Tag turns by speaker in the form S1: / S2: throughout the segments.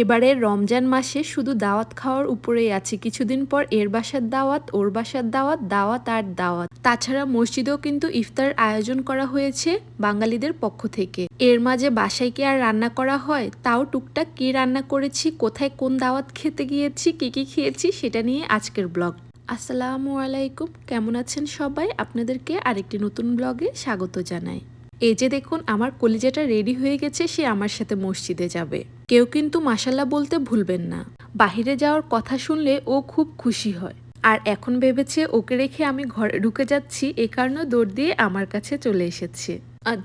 S1: এবারে রমজান মাসে শুধু দাওয়াত খাওয়ার উপরেই আছে। কিছুদিন পর এর বাসার দাওয়াত, ওর বাসার দাওয়াত দাওয়াত আর দাওয়াত। তাছাড়া মসজিদেও কিন্তু ইফতার আয়োজন করা হয়েছে বাঙালিদের পক্ষ থেকে। এর মাঝে বাসায় কি আর রান্না করা হয়, তাও টুকটাক কি রান্না করেছি, কোথায় কোন দাওয়াত খেতে গিয়েছি, কি কি খেয়েছি সেটা নিয়ে আজকের ব্লগ। আসসালামু আলাইকুম, কেমন আছেন সবাই? আপনাদেরকে আরেকটি নতুন ব্লগে স্বাগত জানাই। এই যে দেখুন, আমার কলিজাটা রেডি হয়ে গেছে, সে আমার সাথে মসজিদে যাবে। কেউ কিন্তু মাসাল্লা বলতে ভুলবেন না। বাহিরে যাওয়ার কথা শুনলে ও খুব খুশি হয়। আর এখন ভেবেছে ওকে রেখে আমি ঘরে, ঢুকে যাচ্ছি, এ কারণে দৌড় দিয়ে আমার কাছে চলে এসেছে।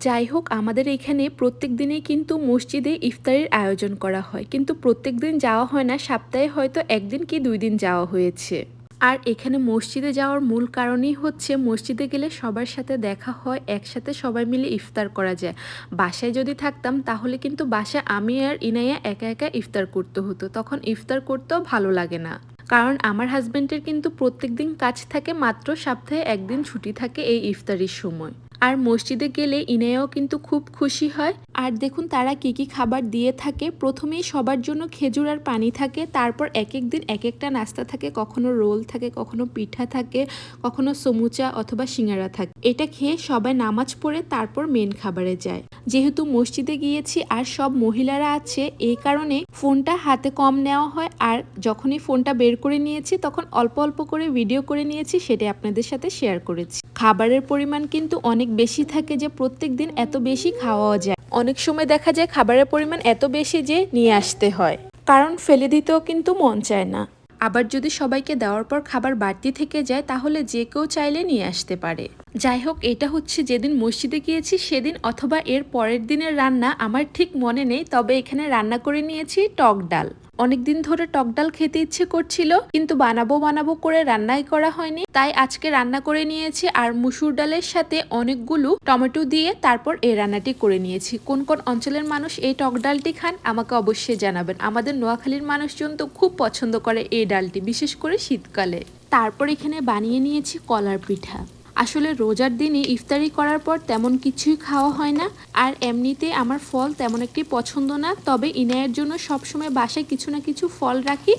S1: যাই হোক, আমাদের এখানে প্রত্যেক দিনে কিন্তু মসজিদে ইফতারির আয়োজন করা হয়। কিন্তু প্রত্যেক দিন যাওয়া হয় না, সপ্তাহে হয়তো একদিন কি দুই দিন যাওয়া হয়েছে। আর এখানে মসজিদে যাওয়ার মূল কারণই হচ্ছে মসজিদে গেলে সবার সাথে দেখা হয়, একসাথে সবাই মিলে ইফতার করা যায়। বাসায় যদি থাকতাম তাহলে কিন্তু বাসায় আমি আর ইনাইয়া একা একা ইফতার করতে হতো। তখন ইফতার করতেও ভালো লাগে না। কারণ আমার হাজব্যান্ডের কিন্তু প্রত্যেক দিন কাজ থাকে মাত্র সপ্তাহে একদিন ছুটি থাকে এই ইফতারির সময়। আর মসজিদে গেলে ইনায়াও কিন্তু খুব খুশি হয়। আর দেখুন তারা কি কি খাবার দিয়ে থাকে। প্রথমেই সবার জন্য খেজুর আর পানি থাকে। তারপর এক এক দিন এক একটা নাস্তা থাকে। কখনো রোল থাকে, কখনো পিঠা থাকে, কখনো সমুচা অথবা সিঙ্গারা থাকে। এটা খেয়ে সবাই নামাজ পড়ে, তারপর মেন খাবারে যায়। যেহেতু মসজিদে গিয়েছি আর সব মহিলারা আছে, এই কারণে ফোনটা হাতে কম নেওয়া হয়। আর যখনই ফোনটা বের করে নিয়েছি, তখন অল্প অল্প করে ভিডিও করে নিয়েছি, সেটাই আপনাদের সাথে শেয়ার করেছি। খাবারের পরিমাণ কিন্তু অনেক বেশি থাকে যে প্রত্যেক দিন এত বেশি খাওয়াও যায়। অনেক সময় দেখা যায় খাবারের পরিমাণ এত বেশি যে নিয়ে আসতে হয়। কারণ ফেলে দিতেও কিন্তু মন চায় না। আবার যদি সবাইকে দেওয়ার পর খাবার বাড়তি থেকে যায়, তাহলে যে কেউ চাইলে নিয়ে আসতে পারে। যাই হোক, এটা হচ্ছে যেদিন মসজিদে গিয়েছি, সেদিন অথবা এর পরের দিনের রান্না আমার ঠিক মনে নেই, তবে এখানে রান্না করে নিয়েছি টক ডাল। অনেকদিন ধরে টক ডাল খেতে ইচ্ছে করছিল, কিন্তু বানাবো বানাবো করে রান্নাই করা হয়নি। তাই আজকে রান্না করে নিয়েছি আর মুসুর ডালের সাথে অনেকগুলো টমেটো দিয়ে তারপর এই রান্নাটি করে নিয়েছি। কোন কোন অঞ্চলের মানুষ এই টক ডালটি খান, আমাকে অবশ্যই জানাবেন। আমাদের নোয়াখালীর মানুষজন তো খুব পছন্দ করে এই ডালটি, বিশেষ করে শীতকালে। তারপর এখানে বানিয়ে নিয়েছি কলার পিঠা। আসলে রোজার দিনে ইফতারি করার পর তেমন কিছুই খাওয়া হয় না, আর এমনিতে আমার ফল তেমন একটি পছন্দ না, তবে ইনায়ের জন্য সবসময় বাসায় কিছু না কিছু ফল রাখি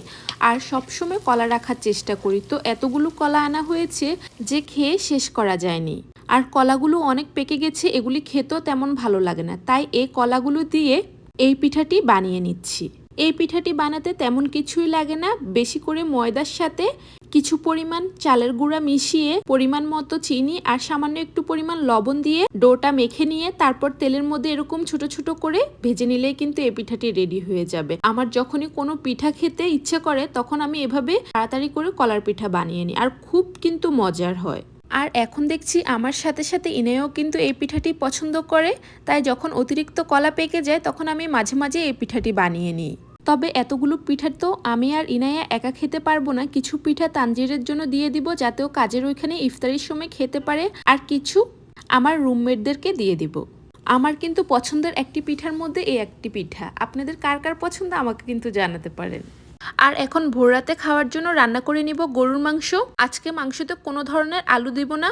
S1: আর সবসময় কলা রাখার চেষ্টা করি। তো এতগুলো কলা আনা হয়েছে যে খেয়ে শেষ করা যায়নি। আর কলাগুলো অনেক পেকে গেছে, এগুলি খেতেও তেমন ভালো লাগে না, তাই এই কলাগুলো দিয়ে এই পিঠাটি বানিয়ে নিচ্ছি। এই পিঠাটি বানাতে তেমন কিছুই লাগে না। বেশি করে ময়দার সাথে কিছু পরিমাণ চালের গুঁড়া মিশিয়ে পরিমাণ মতো চিনি আর সামান্য একটু পরিমাণ লবণ দিয়ে ডোটা মেখে নিয়ে তারপর তেলের মধ্যে এরকম ছোট ছোট করে ভেজে নিলেই কিন্তু এই পিঠাটি রেডি হয়ে যাবে। আমার যখনই কোনো পিঠা খেতে ইচ্ছে করে তখন আমি এভাবে তাড়াতাড়ি করে কলার পিঠা বানিয়ে নিই। আর খুব কিন্তু মজার হয়। আর এখন দেখছি আমার সাথে সাথে ইনেও কিন্তু এই পিঠাটি পছন্দ করে, তাই যখন অতিরিক্ত কলা পেকে যায় তখন আমি মাঝে মাঝে এই পিঠাটি বানিয়ে নিই। তবে এতগুলো পিঠা তো আমি আর ইনায়া একা খেতে পারব না, কিছু পিঠা তানজিরের জন্য দিয়ে দিব যাতেও কাজের ওইখানে ইফতারির সময় খেতে পারে, আর কিছু আমার রুমমেটদেরকে দিয়ে দিব। আমার কিন্তু পছন্দের একটি পিঠার মধ্যে এই একটি পিঠা। আপনাদের কার কার পছন্দ আমাকে কিন্তু জানাতে পারেন। আর এখন ভোর রাতে খাওয়ার জন্য রান্না করে নিব গরুর মাংস। আজকে মাংসতে কোনো ধরনের আলু দিব না।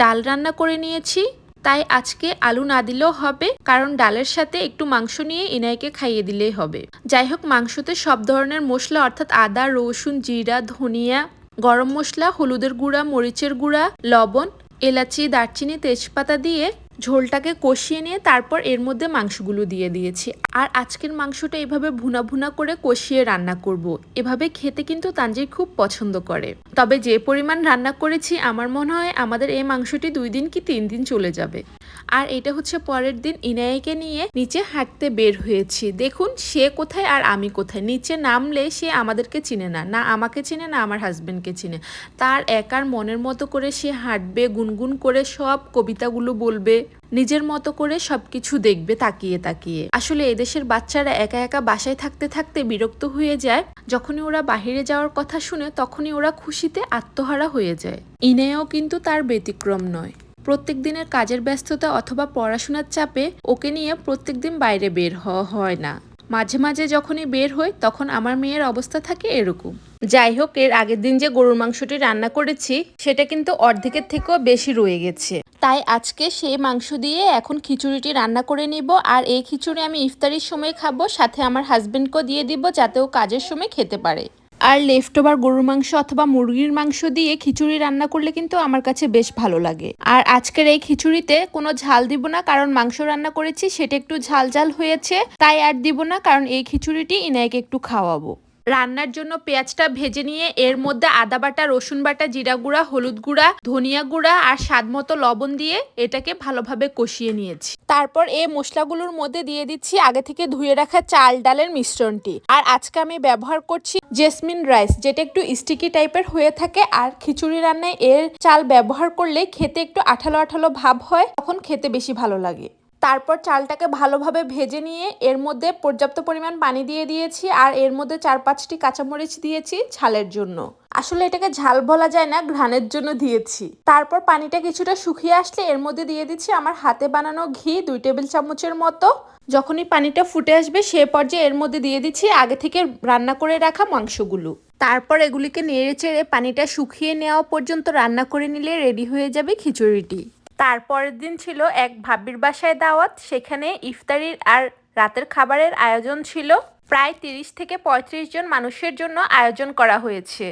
S1: ডাল রান্না করে নিয়েছি। তাই আজকে আলু না দিলেও হবে, কারণ ডালের সাথে একটু মাংস নিয়ে ইনাইকে খাইয়ে দিলেই হবে। যাই হোক, মাংসতে সব ধরনের মশলা, অর্থাৎ আদা, রসুন, জিরা, ধনিয়া, গরম মশলা, হলুদের গুঁড়া, মরিচের গুঁড়া, লবণ, এলাচি, দারচিনি, তেজপাতা দিয়ে ঝোলটাকে কষিয়ে নিয়ে তারপর এর মধ্যে মাংসগুলো দিয়ে দিয়েছি। আর আজকের মাংসটা এভাবে ভুনা ভুনা করে কষিয়ে রান্না করব। এভাবে খেতে কিন্তু তানজির খুব পছন্দ করে। তবে যে পরিমাণ রান্না করেছি, আমার মনে হয় আমাদের এই মাংসটি দুই দিন কি তিন দিন চলে যাবে। আর এটা হচ্ছে পরের দিন ইনায়কে নিয়ে নিচে হাঁটতে বের হয়েছি। দেখুন, সে কোথায় আর আমি কোথায়? নিচে নামলে সে আমাদেরকে চিনে না। না আমাকে চিনে, না আমার হাজব্যান্ডকে চিনে। তার একার মনের মতো করে সে হাঁটবে, গুনগুন করে সব কবিতাগুলো বলবে। নিজের মতো করে সবকিছু দেখবে তাকিয়ে তাকিয়ে। আসলে এদেশের বাচ্চারা একা একা বাসায় থাকতে থাকতে বিরক্ত হয়ে যায়। যখনই ওরা বাহিরে যাওয়ার কথা শুনে তখনই ওরা খুশিতে আত্মহারা হয়ে যায়। ইনেও কিন্তু তার ব্যতিক্রম নয়। প্রত্যেক দিনের কাজের ব্যস্ততা অথবা পড়াশোনার চাপে ওকে নিয়ে প্রত্যেক দিন বাইরে বের হওয়া হয় না। মাঝে মাঝে যখনই বের হই তখন আমার মেয়ের অবস্থা থাকে এরকম। যাই হোক, এর আগের দিন যে গরুর মাংসটি রান্না করেছি, সেটা কিন্তু অর্ধেকের থেকেও বেশি রয়ে গেছে। তাই আজকে সেই মাংস দিয়ে এখন খিচুড়িটি রান্না করে নিব আর এই খিচুড়ি আমি ইফতারির সময় খাব, সাথে আমার হাজবেন্ডকেও দিয়ে দিব যাতে ও কাজের সময় খেতে পারে। আর লেফট ওভার গরুর মাংস অথবা মুরগির মাংস দিয়ে খিচুড়ি রান্না করলে কিন্তু আমার কাছে বেশ ভালো লাগে। আর আজকের এই খিচুড়িতে কোনো ঝাল দিব না, কারণ মাংস রান্না করেছি, সেটা একটু ঝাল ঝাল হয়েছে, তাই আর দিব না, কারণ এই খিচুড়িটি ইনায়কে একটু খাওয়াবো। রান্নার জন্য পেঁয়াজটা ভেজে নিয়ে এর মধ্যে আদা বাটা, রসুন বাটা, জিরা গুঁড়া, হলুদ গুঁড়া, ধনিয়া গুঁড়া আর স্বাদ মতো লবণ দিয়ে এটাকে ভালোভাবে কষিয়ে নিয়েছি। তারপর এই মশলাগুলোর মধ্যে দিয়ে দিচ্ছি আগে থেকে ধুয়ে রাখা চাল ডালের মিশ্রণটি। আর আজকে আমি ব্যবহার করছি জেসমিন রাইস, যেটা একটু স্টিকি টাইপের হয়ে থাকে আর খিচুড়ি রান্নায় এর চাল ব্যবহার করলে খেতে একটু আঠালো আঠালো ভাব হয়, তখন খেতে বেশি ভালো লাগে। তারপর চালটাকে ভালোভাবে ভেজে নিয়ে এর মধ্যে পর্যাপ্ত পরিমাণ পানি দিয়ে দিয়েছি আর এর মধ্যে চার পাঁচটি কাঁচামরিচ দিয়েছি ঝালের জন্য। আসলে এটাকে ঝাল বলা যায় না, ঘ্রাণের জন্য দিয়েছি। তারপর পানিটা কিছুটা শুকিয়ে আসলে এর মধ্যে দিয়ে দিচ্ছি আমার হাতে বানানো ঘি দুই টেবিল চামচের মতো। যখনই পানিটা ফুটে আসবে সে পর্যায়ে এর মধ্যে দিয়ে দিচ্ছি আগে থেকে রান্না করে রাখা মাংসগুলো। তারপর এগুলিকে নেড়ে চেড়ে পানিটা শুকিয়ে নেওয়া পর্যন্ত রান্না করে নিলে রেডি হয়ে যাবে খিচুড়িটি। তারপরের দিন ছিল এক ভাবির বাসায় দাওয়াত। সেখানে ইফতারির আর রাতের খাবারের আয়োজন ছিল। প্রায় তিরিশ থেকে পঁয়ত্রিশ জন মানুষের জন্য আয়োজন করা হয়েছে।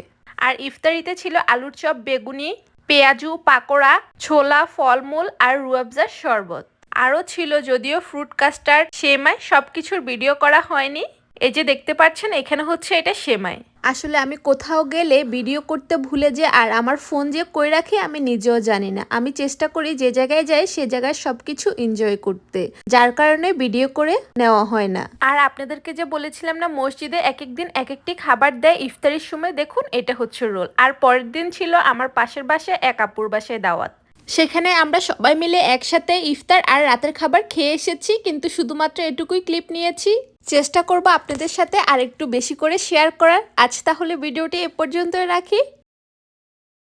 S1: আর ইফতারিতে ছিল আলুর চপ, বেগুনি, পেঁয়াজু, পাকোড়া, ছোলা, ফলমূল আর রুয়াবজার শরবত। আরও ছিল যদিও ফ্রুট কাস্টার্ড, সেমাই সব কিছুর ভিডিও করা হয়নি। এই যে দেখতে পাচ্ছেন, এখানে হচ্ছে এটা সেমাই। আসলে আমি কোথাও গেলে ভিডিও করতে ভুলে যে আর আমার ফোন যে কই রাখি আমি নিজেও জানি না। আমি চেষ্টা করি যে জায়গায় যাই, সে জায়গায় সবকিছু এনজয় করতে। যার কারণে ভিডিও করে নেওয়া হয় না। আর আপনাদেরকে যে বলেছিলাম না, মসজিদে এক এক দিন এক একটি খাবার দেয় ইফতারির সময়, দেখুন এটা হচ্ছে রোল আর পরের দিন ছিল আমার পাশের বাসায় এক আপুর বাসায় দাওয়াত। সেখানে আমরা সবাই মিলে একসাথে ইফতার আর রাতের খাবার খেয়ে এসেছি, কিন্তু শুধুমাত্র এটুকুই ক্লিপ নিয়েছি। চেষ্টা করব আপনাদের সাথে আর একটু বেশি করে শেয়ার করার। আজ তাহলে ভিডিওটি এ পর্যন্ত রাখি।